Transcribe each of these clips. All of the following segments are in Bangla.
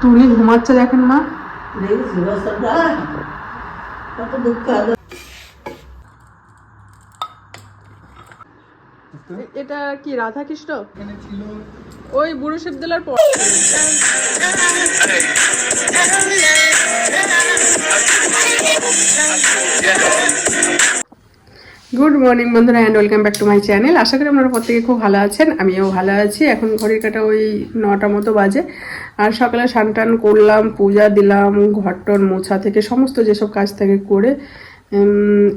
টুনি ঘুমাচ্ছে দেখেন মা। দেখেছি কত দুঃখ এটা কি রাধা কৃষ্ণ ওই বুড়ো শিবদলার পর গুড মর্নিং বন্ধুরা and welcome back to my channel আশা করি আপনারা প্রত্যেকে খুব ভালো আছেন, আমিও ভালো আছি। এখন ঘড়ির কাটা ওই নটা মতো বাজে। আর সকালে টান করলাম, পূজা দিলাম, ঘরটর মোছা থেকে, সমস্ত যেসব কাজ থাকে করে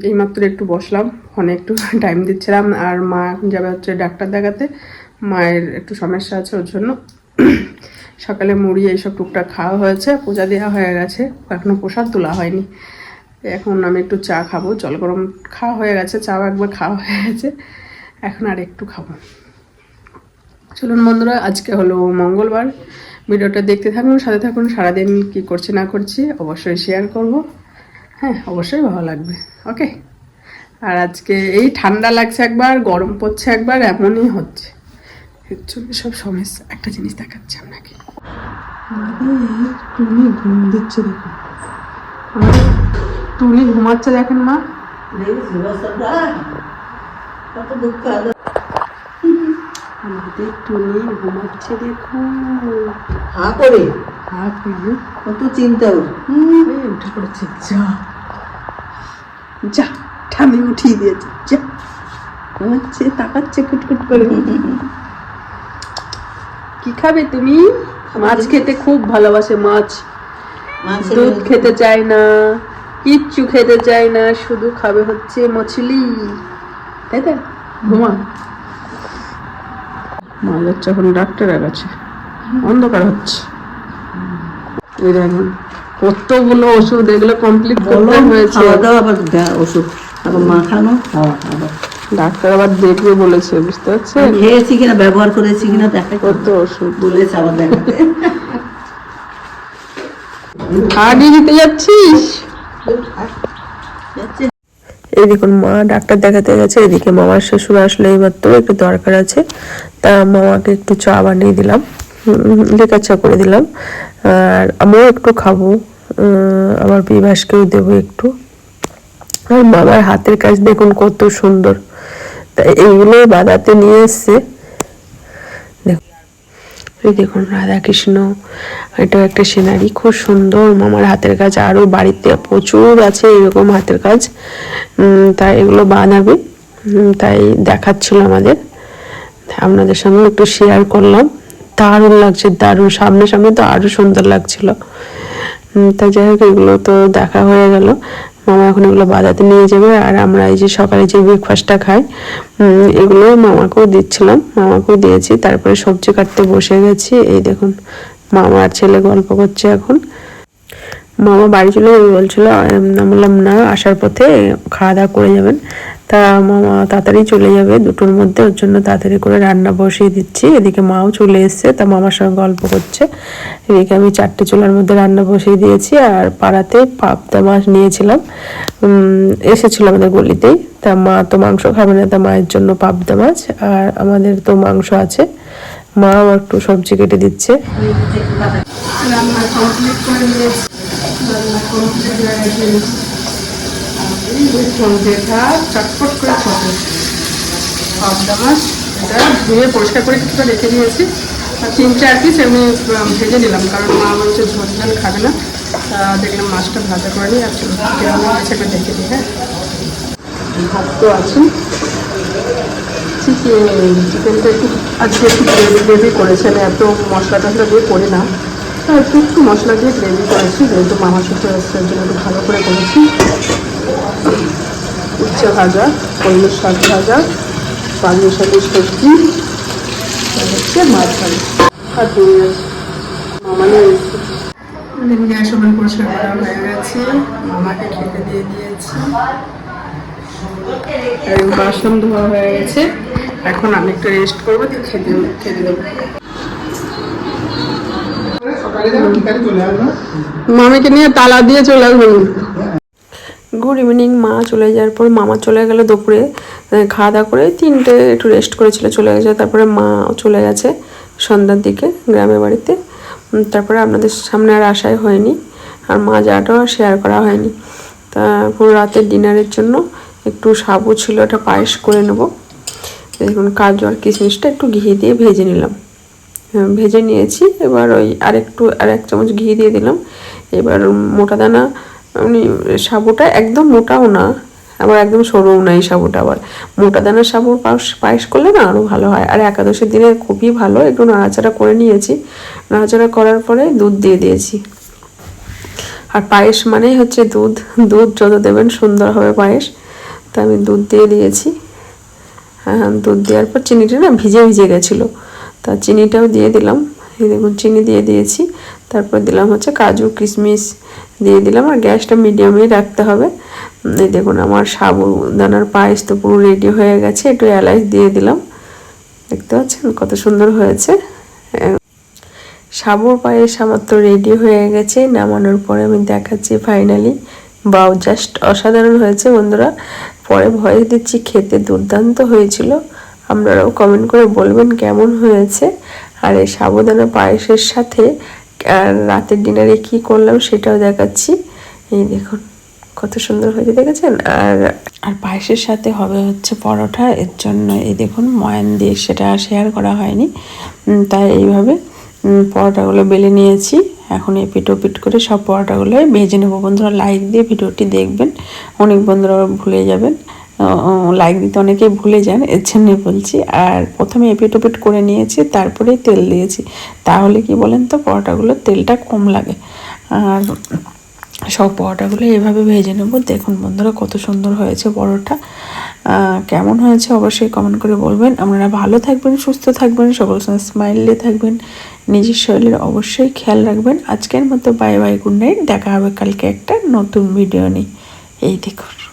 এইমাত্র একটু বসলাম। ফোনে একটু টাইম দিচ্ছিলাম। আর মা এখন যাবে হচ্ছে ডাক্তার দেখাতে। মায়ের একটু সমস্যা আছে ওর জন্য। সকালে মুড়ি এইসব টুকটাক খাওয়া হয়েছে, পূজা দেওয়া হয়ে গেছে। এখনও প্রসাদ তোলা হয়নি। এখন আমি একটু চা খাব। জল গরম খাওয়া হয়ে গেছে চাও একবার খাওয়া হয়ে গেছে। এখন আর একটু খাব। চলুন বন্ধুরা, আজকে হলো মঙ্গলবার। ভিডিওটা দেখতে থাকুন, সাথে থাকুন, সারাদিন কি করছি, না করছি, অবশ্যই শেয়ার করব। হ্যাঁ অবশ্যই ভালো লাগবে। ওকে আর আজকে এই ঠান্ডা লাগছে একবার, গরম পড়ছে একবার, এমনই হচ্ছে। সব সমস্যা। একটা জিনিস দেখাচ্ছে আপনাকে। ঘুম দিচ্ছে দেখুন টুনি ঘুমাচ্ছে দেখেন মা। দেখেছি অবস্থাটা কত দুঃখ। আদর আমাদের টুনি ঘুমাচ্ছে দেখুন হা করে। হাত কত চিন্তা ওর। উঠে পড়েছে যা। যা ঠামি উঠিয়ে দিয়েছে যা। ঘুমাচ্ছে তাকাচ্ছে কুটকুট করে। কি খাবে তুমি? মাছ খেতে খুব ভালোবাসে মাছ। দুধ খেতে চায় না। কিচ্ছু খেতে চায় না শুধু খাবে হচ্ছে মছলি। তাই তো? ঘুমা। মা যাচ্ছে এখন ডাক্তারের কাছে অন্ধকার হচ্ছে। এই দেখুন কতগুলো ওষুধ এগুলো কমপ্লিট করতে হয়েছে। ওষুধ। আবার মাখানো? খাওয়া আবার ডাক্তার আবার দেখবে বলেছে বুঝতে পারছেন? খেয়েছি কিনা ব্যবহার করেছি কিনা কত ওষুধ। বলেছে আবার দেখাতে। হাড়ি দিতে যাচ্ছিস? যাচ্ছে এই দেখুন মা ডাক্তার দেখাতে গেছে, এদিকে মামার শ্বশুর আসলে এইমাত্র, একটু দরকার আছে। তা মামাকে একটু চা বানিয়ে দিলাম লিকার চা করে দিলাম। আর আমিও একটু খাব আমার বিভাসকেও দেবো একটু। আর মামার হাতের কাজ দেখুন কত সুন্দর। তা এইগুলো বাদাতে নিয়ে এসছে। এই দেখুন রাধা কৃষ্ণ এটা একটা সিনারি খুব সুন্দর। মামার হাতের কাজ আরও বাড়িতে প্রচুর আছে এরকম হাতের কাজ। তাই এগুলো বানাবে। তাই দেখাচ্ছিল আমাদের। আপনাদের সঙ্গে একটু শেয়ার করলাম। দারুণ লাগছে দারুণ। সামনে সামনে তো আরও সুন্দর লাগছিল। উম, তা যাই হোক এগুলো তো দেখা হয়ে গেল। মামা এখন এগুলো বাজাতে নিয়ে যাবে আর আমরা এই যে সকালে যে ব্রেকফাস্টটা খাই এগুলো মামাকেও দিচ্ছিলাম। মামাকেও দিয়েছি। তারপরে সবজি কাটতে বসে গেছি। এই দেখুন, মামার ছেলে গল্প করছে এখন। মামা বাড়ি চলে বলছিল, আমি বললাম, না, আসার পথে খাওয়া দাওয়া করে যাবেন। তা মামা তাড়াতাড়ি চলে যাবে দুটোর মধ্যে, ওর জন্য তাড়াতাড়ি করে রান্না বসিয়ে দিচ্ছি। এদিকে মাও চলে এসছে, তা মামার সঙ্গে গল্প করছে। এদিকে আমি চারটে চুলার মধ্যে রান্না বসিয়ে দিয়েছি, আর পাড়াতে পাবদা মাছ নিয়েছিলাম। এসেছিল আমাদের গলিতেই। তা মা তো মাংস খাবে না, তা মায়ের জন্য পাবদা মাছ, আর আমাদের তো মাংস আছে। মাও একটু সবজি কেটে দিচ্ছে। রান্না হয়ে করে ছোটো পাবদা মাছ এটা ধুয়ে পরিষ্কার করে কিছুটা রেখে দিয়েছি আর তিন চার পিস আহ, ভেজে নিলাম কারণ মা আমার হচ্ছে ঝোল খাবে না তা দেখলাম মাছটা ভাজা করে নিই আর কেমন আছে একটু দেখে দিই হ্যাঁ ভাত তো আছে চিকেন চিকেনটা একটু আজকে একটু গ্রেভি গ্রেভি করেছে আমি এত মশলা টশলা দিয়ে করি না একটু একটু মশলা দিয়ে গ্রেভি করেছি, যেহেতু মামা শ্বশুর আসছে জন্য একটু ভালো করে করেছি। উচ্ছে ভাজা কলমের শাক ভাজা পালং শাকের সবজি হচ্ছে মাছ ভাজা আর আছে। মামা নিয়ে এসেছে। গ্যাস ওভেন পরিষ্কার করা হয়ে গেছে। মামাকে খেতে দিয়ে দিয়েছি। বাসন ধোয়া হয়ে গেছে। এখন আমি একটু রেস্ট করব খেতে খেতে দেবো। মামিকে নিয়ে তালা দিয়ে চলে আসব গুড ইভিনিং মা চলে যাওয়ার পর মামা চলে গেল দুপুরে। খাওয়া দাওয়া করে তিনটে একটু রেস্ট করেছিল, চলে গেছে। তারপরে মা চলে গেছে সন্ধ্যার দিকে গ্রামের বাড়িতে। তারপরে আপনাদের সামনে আর আসাই হয়নি। আর মাজাটাও শেয়ার করা হয়নি। তা এখন রাতের ডিনারের জন্য একটু সাবু ছিল ওটা পায়েস করে নেব। দেখুন, কাজু আর কিশমিশটা একটু ঘি দিয়ে ভেজে নিলাম। ভেজে নিয়েছি। এবার ওই আরেকটু আর এক চামচ ঘি দিয়ে দিলাম। এবার মোটা দানা মানে সাবুটা একদম মোটাও না, আবার একদম সরুও না এই সাবুটা আবার। মোটা দানার সাবু পায়েস করলে না আরও ভালো হয়। আর একাদশীর দিনে খুবই ভালো, একটু নাড়াচাড়া করে নিয়েছি। নাড়াচাড়া করার পরে দুধ দিয়ে দিয়েছি। আর পায়েস মানেই হচ্ছে দুধ। দুধ যত দেবেন সুন্দর হবে পায়েস। তা আমি দুধ দিয়ে দিয়েছি। হ্যাঁ দুধ দেওয়ার পর চিনিটা না ভিজে ভিজে গেছিল। তা চিনিটাও দিয়ে দিলাম। এই দেখুন, চিনি দিয়ে দিয়েছি। তারপর দিলাম হচ্ছে কাজু কিশমিশ দিয়ে দিলাম। আর গ্যাসটা মিডিয়ামেই রাখতে হবে। এই দেখুন, আমার সাবুদানার পায়েস তো পুরো রেডি হয়ে গেছে। একটু এলাচ দিয়ে দিলাম। দেখতে পাচ্ছেন কত সুন্দর হয়েছে। সাবুর পায়েস আমার তো রেডি হয়ে গেছে। নামানোর পরে আমি দেখাচ্ছি ফাইনালি বাউ জাস্ট অসাধারণ হয়েছে বন্ধুরা। পরে ভয়েস দিচ্ছি, খেতে দুর্দান্ত হয়েছিল। আপনারাও কমেন্ট করে বলবেন কেমন হয়েছে। আর এই সাবুদানা পায়েসের সাথে রাতের ডিনারে কি করলাম সেটাও দেখাচ্ছি। এই দেখুন, কত সুন্দর হয়েছে, দেখেছেন? আর আর পায়েসের সাথে হবে হচ্ছে পরোটা, এর জন্য এই দেখুন ময়ান দিয়ে সেটা শেয়ার করা হয়নি। তাই এইভাবে পরোটাগুলো বেলে নিয়েছি। এখন এই পিট করে সব পরোটাগুলো ভেজে নেব। বন্ধুরা লাইক দিয়ে ভিডিওটি দেখবেন, অনেক বন্ধুরা ভুলে যাবেন। লাইক দিতে অনেকেই ভুলে যান, এর জন্যই বলছি। আর প্রথমে এপিট ওপিট করে নিয়েছি, তারপরেই তেল দিয়েছি। তাহলে কি বলেন তো, পরোটাগুলো তেলটা কম লাগে। আর সব পরোটাগুলো এভাবে ভেজে নেব। দেখুন বন্ধুরা, কত সুন্দর হয়েছে পরোটা। কেমন হয়েছে অবশ্যই কমেন্ট করে বলবেন। আপনারা ভালো থাকবেন, সুস্থ থাকবেন, সকল সময় স্মাইলে থাকবেন। নিজের শরীরের অবশ্যই খেয়াল রাখবেন। আজকের মতো বাই বাই গুড নাইট দেখা হবে কালকে একটা নতুন ভিডিও নিয়ে। এই দেখুন।